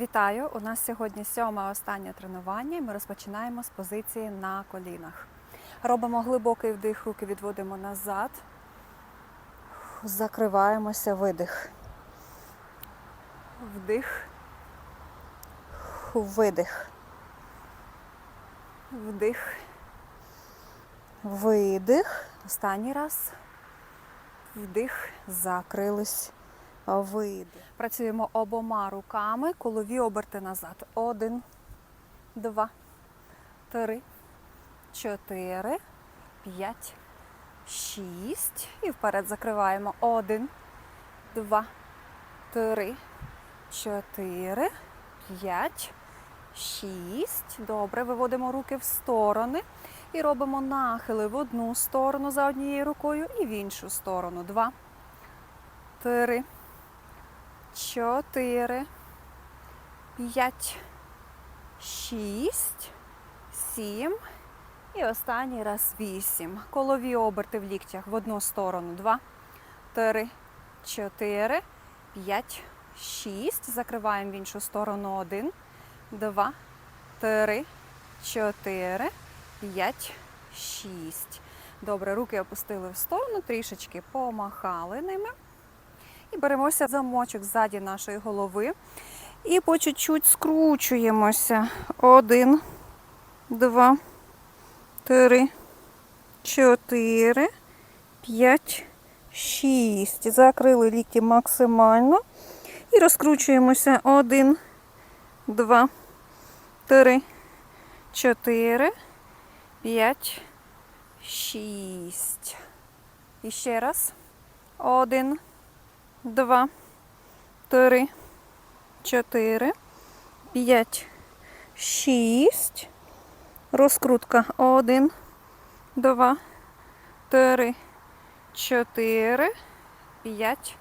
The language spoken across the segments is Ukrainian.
Вітаю! У нас сьогодні сьоме останнє тренування. і Ми розпочинаємо з позиції на колінах. Робимо глибокий вдих, руки відводимо назад. Закриваємося, видих. Вдих. Видих. Вдих. Видих. Останній раз. Вдих. Закрились. Видих. Працюємо обома руками, колові оберти назад. Один, два, три, чотири, п'ять, шість. І вперед закриваємо. Один, два, три, чотири, п'ять, шість. Добре. Виводимо руки в сторони і робимо нахили в одну сторону за однією рукою і в іншу сторону. Два, три чотири, п'ять, шість, сім. І останній раз вісім. Колові оберти в ліктях в одну сторону. Два, три, чотири, п'ять, шість. Закриваємо в іншу сторону. Один, два, три, чотири, п'ять, шість. Добре, руки опустили в сторону, трішечки помахали ними. І беремося за замочок ззаді нашої голови. І по чуть-чуть скручуємося. Один, два, три, чотири, п'ять, шість. Закрили лікті максимально. І розкручуємося. Один, два, три, чотири, п'ять, шість. І ще раз. Один два, три, чотири, п'ять, шість. Розкрутка. Один, два, три, чотири, п'ять,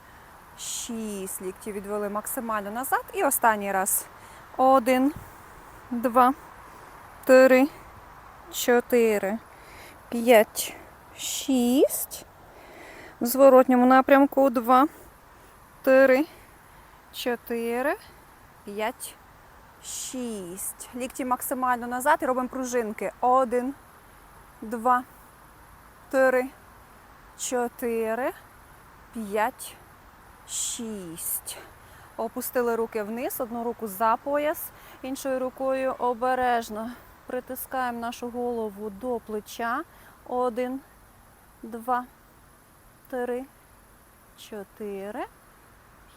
шість. Лікті відвели максимально назад. І останній раз. Один, два, три, чотири, п'ять, шість. В зворотньому напрямку. Два чотири, чотири, п'ять, шість. Лікті максимально назад і робимо пружинки. Один, два, три, чотири, п'ять, шість. Опустили руки вниз, одну руку за пояс, іншою рукою обережно притискаємо нашу голову до плеча. Один, два, три, чотири.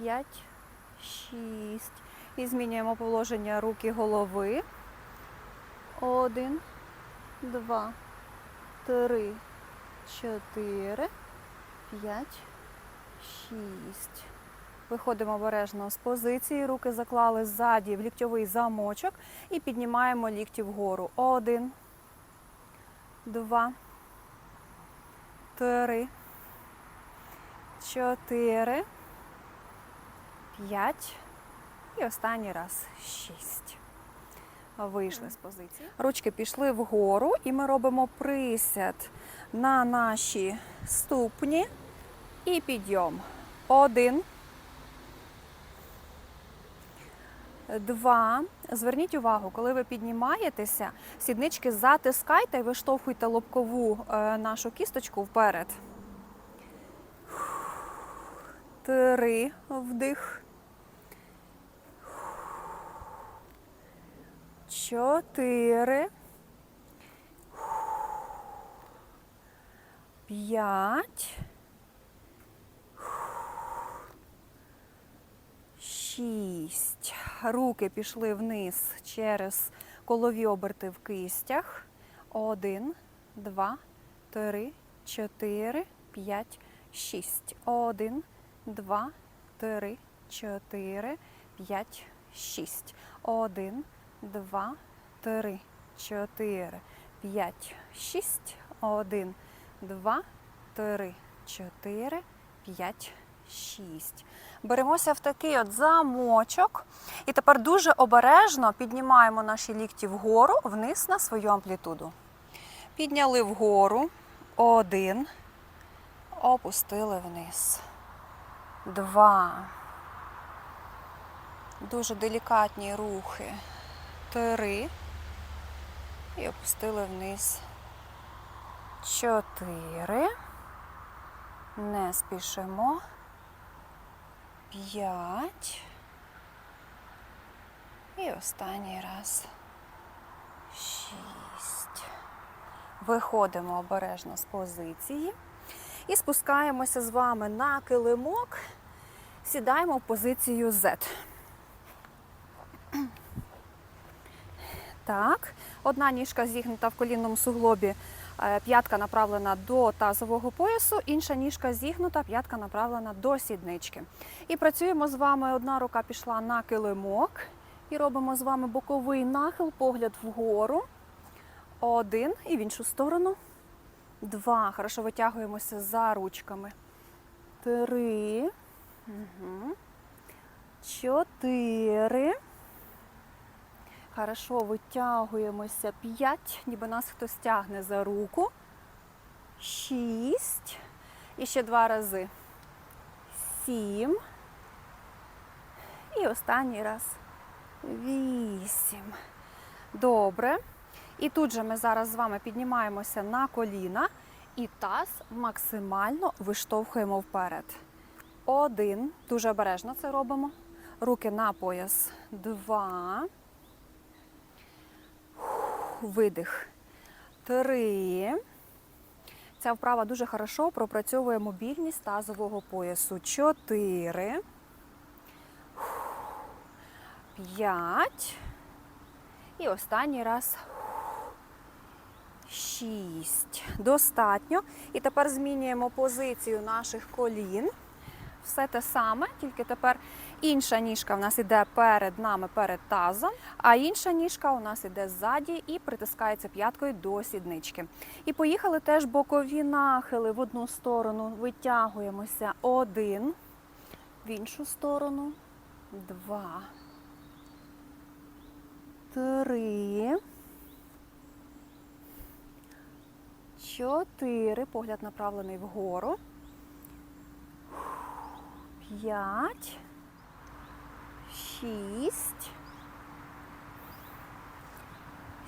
5, 6. І змінюємо положення руки голови. 1, 2, 3, 4, 5, 6. Виходимо обережно з позиції. Руки заклали ззаді в ліктьовий замочок і піднімаємо лікті вгору. Один, два, три, чотири. 5 і останній раз 6. Вийшли з позиції. Ручки пішли вгору і ми робимо присяд на наші ступні і підйом. Один. Два. Зверніть увагу, коли ви піднімаєтеся, сіднички затискайте і виштовхуйте лобкову е, нашу кісточку вперед. Три вдих. Чотири, п'ять, шість. Руки пішли вниз через колові оберти в кистях. Один, два, три, чотири, п'ять, шість. Один, два, три, чотири, п'ять, шість. Один, два, три, чотири, п'ять, шість. Один, два, три, чотири, п'ять, шість. Беремося в такий от замочок. І тепер дуже обережно піднімаємо наші лікті вгору, вниз на свою амплітуду. Підняли вгору. Один. Опустили вниз. Два. Дуже делікатні рухи. Три. І опустили вниз. Чотири. Не спішимо. П'ять. І останній раз. Шість. Виходимо обережно з позиції. І спускаємося з вами на килимок. Сідаємо в позицію Z. Так, одна ніжка зігнута в колінному суглобі, е, п'ятка направлена до тазового поясу, інша ніжка зігнута, п'ятка направлена до сіднички. І працюємо з вами. Одна рука пішла на килимок. І робимо з вами боковий нахил, погляд вгору. Один і в іншу сторону. Два. Хорошо витягуємося за ручками. Три. Угу. Чотири. Хорошо, витягуємося. П'ять, ніби нас хтось тягне за руку. Шість. І ще два рази. Сім. І останній раз. Вісім. Добре. І тут же ми зараз з вами піднімаємося на коліна і таз максимально виштовхуємо вперед. Один. Дуже обережно це робимо. Руки на пояс. Два. Видих. Три. Ця вправа дуже хорошо пропрацьовує мобільність тазового поясу. Чотири. П'ять. І останній раз. Шість. Достатньо. І тепер змінюємо позицію наших колін. Все те саме, тільки тепер інша ніжка в нас іде перед нами, перед тазом, а інша ніжка у нас іде ззаді і притискається п'яткою до сіднички. І поїхали теж бокові нахили в одну сторону. Витягуємося один, в іншу сторону, два, три. Чотири. Погляд направлений вгору. П'ять. Шість.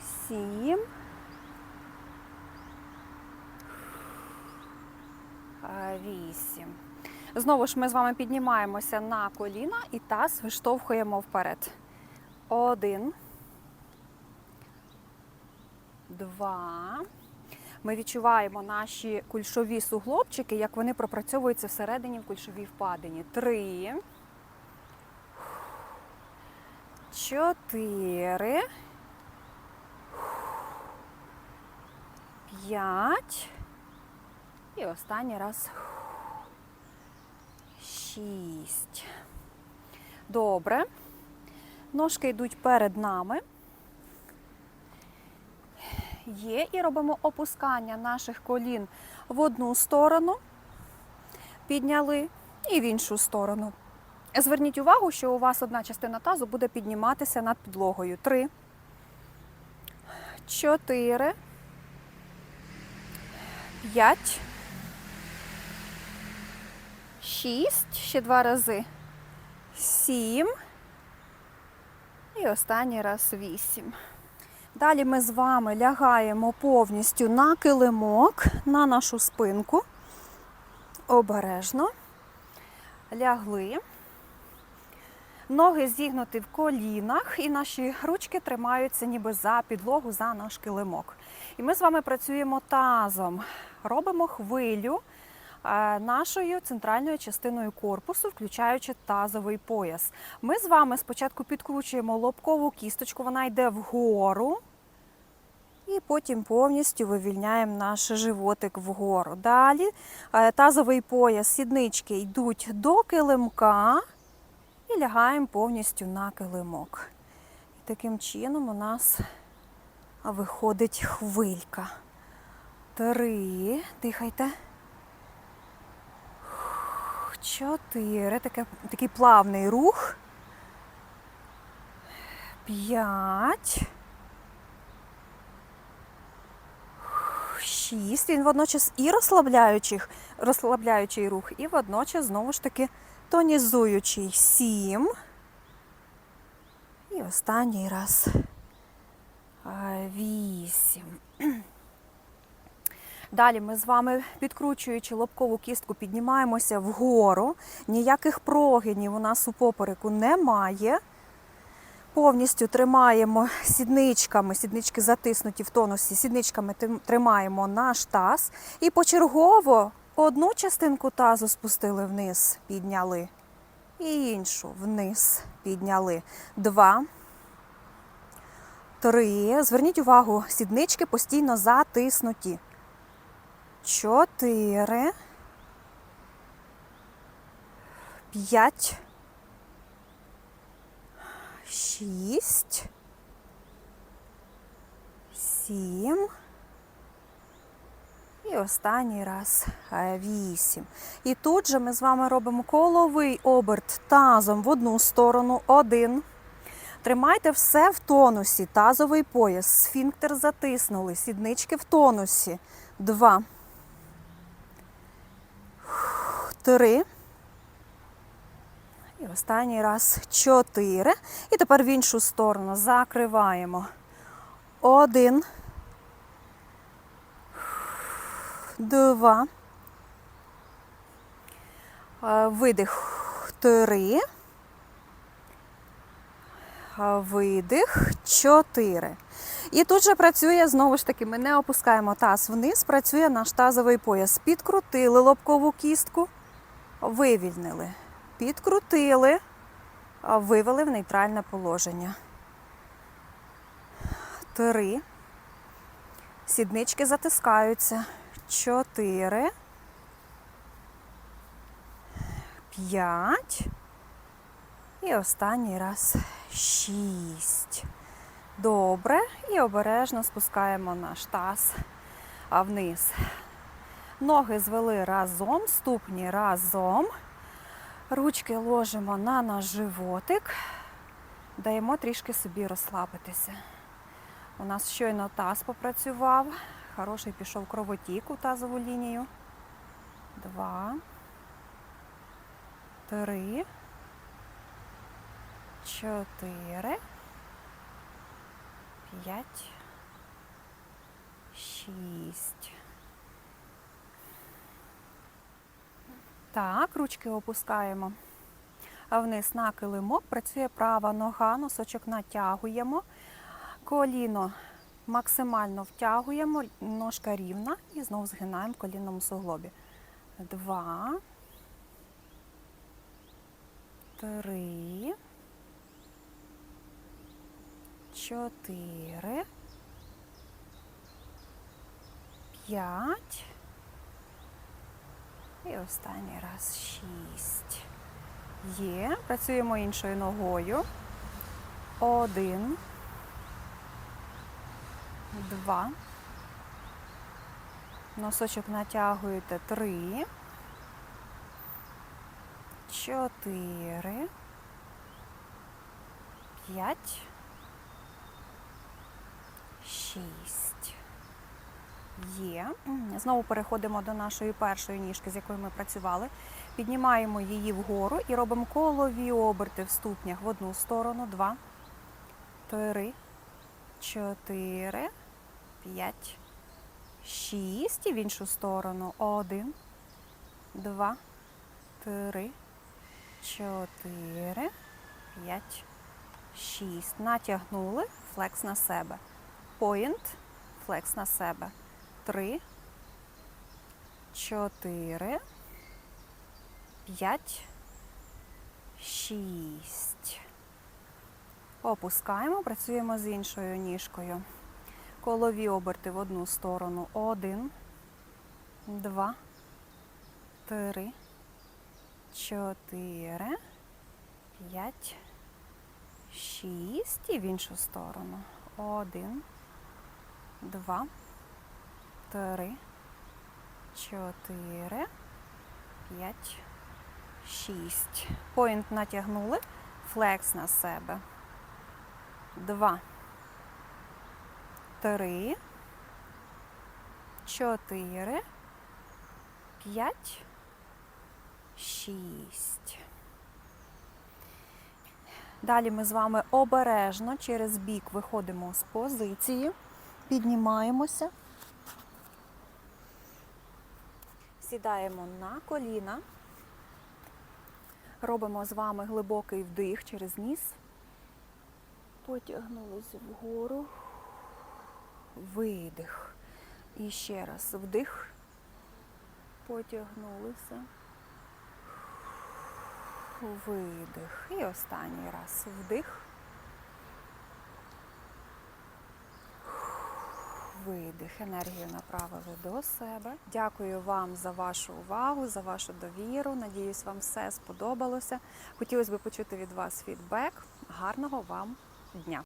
Сім. Вісім. Знову ж ми з вами піднімаємося на коліна і таз виштовхуємо вперед. Один. Два. Ми відчуваємо наші кульшові суглобчики, як вони пропрацьовуються всередині в кульшовій впадині. Три. Чотири. П'ять. І останній раз. Шість. Добре. Ножки йдуть перед нами є. І робимо опускання наших колін в одну сторону, підняли і в іншу сторону. Зверніть увагу, що у вас одна частина тазу буде підніматися над підлогою. Три, чотири, п'ять, шість, ще два рази, сім. І останній раз вісім. Далі ми з вами лягаємо повністю на килимок, на нашу спинку. Обережно. Лягли. Ноги зігнуті в колінах, і наші ручки тримаються ніби за підлогу, за наш килимок. І ми з вами працюємо тазом. Робимо хвилю нашою центральною частиною корпусу, включаючи тазовий пояс. Ми з вами спочатку підкручуємо лобкову кісточку, вона йде вгору. І потім повністю вивільняємо наш животик вгору. Далі е, тазовий пояс, сіднички йдуть до килимка і лягаємо повністю на килимок. І таким чином у нас виходить хвилька. Три. Дихайте. Чотири. Таке, такий плавний рух. П'ять. Шість. Він водночас і розслабляючий, розслабляючий рух, і водночас, знову ж таки, тонізуючий. Сім. І останній раз. Вісім. Далі ми з вами, підкручуючи лобкову кістку, піднімаємося вгору. Ніяких прогинів у нас у попереку немає. Повністю тримаємо сідничками, сіднички затиснуті в тонусі, сідничками тримаємо наш таз. І почергово одну частинку тазу спустили вниз, підняли. І іншу вниз підняли. Два. Три. Зверніть увагу, сіднички постійно затиснуті. Чотири. П'ять. Шість. Сім. І останній раз е, вісім. І тут же ми з вами робимо коловий оберт тазом в одну сторону. Один. Тримайте все в тонусі. Тазовий пояс. Сфінктер затиснули. Сіднички в тонусі. Два. Три. І останній раз чотири. І тепер в іншу сторону закриваємо. Один. Два. Видих. Три. Видих. Чотири. І тут же працює знову ж таки, ми не опускаємо таз вниз, працює наш тазовий пояс. Підкрутили лобкову кістку, вивільнили. Підкрутили, вивели в нейтральне положення. Три. Сіднички затискаються. Чотири. П'ять. І останній раз шість. Добре. І обережно спускаємо наш таз вниз. Ноги звели разом, ступні разом. Ручки ложимо на наш животик, даємо трішки собі розслабитися. У нас щойно таз попрацював, хороший пішов кровотік у тазову лінію. Два, три, чотири, п'ять, шість. Так, ручки опускаємо вниз на килимок. Працює права нога, носочок натягуємо. Коліно максимально втягуємо, ножка рівна і знову згинаємо в колінному суглобі. Два. Три. Чотири. П'ять. І останній раз шість. Є. Працюємо іншою ногою. Один. Два. Носочок натягуєте три. Чотири. П'ять. Шість. Є. Знову переходимо до нашої першої ніжки, з якою ми працювали. Піднімаємо її вгору і робимо колові оберти в ступнях в одну сторону. Два, три, чотири, п'ять, шість. І в іншу сторону. Один, два, три, чотири, п'ять, шість. Натягнули. Флекс на себе. Поінт. Флекс на себе. Три, чотири, п'ять, шість. Опускаємо, працюємо з іншою ніжкою. Колові оберти в одну сторону. Один, два, три, чотири, п'ять, шість. І в іншу сторону. Один, два, три, чотири, п'ять, шість. Поінт натягнули. Флекс на себе. Два. Три. Чотири. П'ять. Шість. Далі ми з вами обережно через бік виходимо з позиції, піднімаємося, сідаємо на коліна, робимо з вами глибокий вдих через ніс, потягнулися вгору, видих. І ще раз вдих, потягнулися. Видих. І останній раз вдих. Видих. Енергію направили до себе. Дякую вам за вашу увагу, за вашу довіру. Надіюсь, вам все сподобалося. Хотілося б почути від вас фідбек. Гарного вам дня!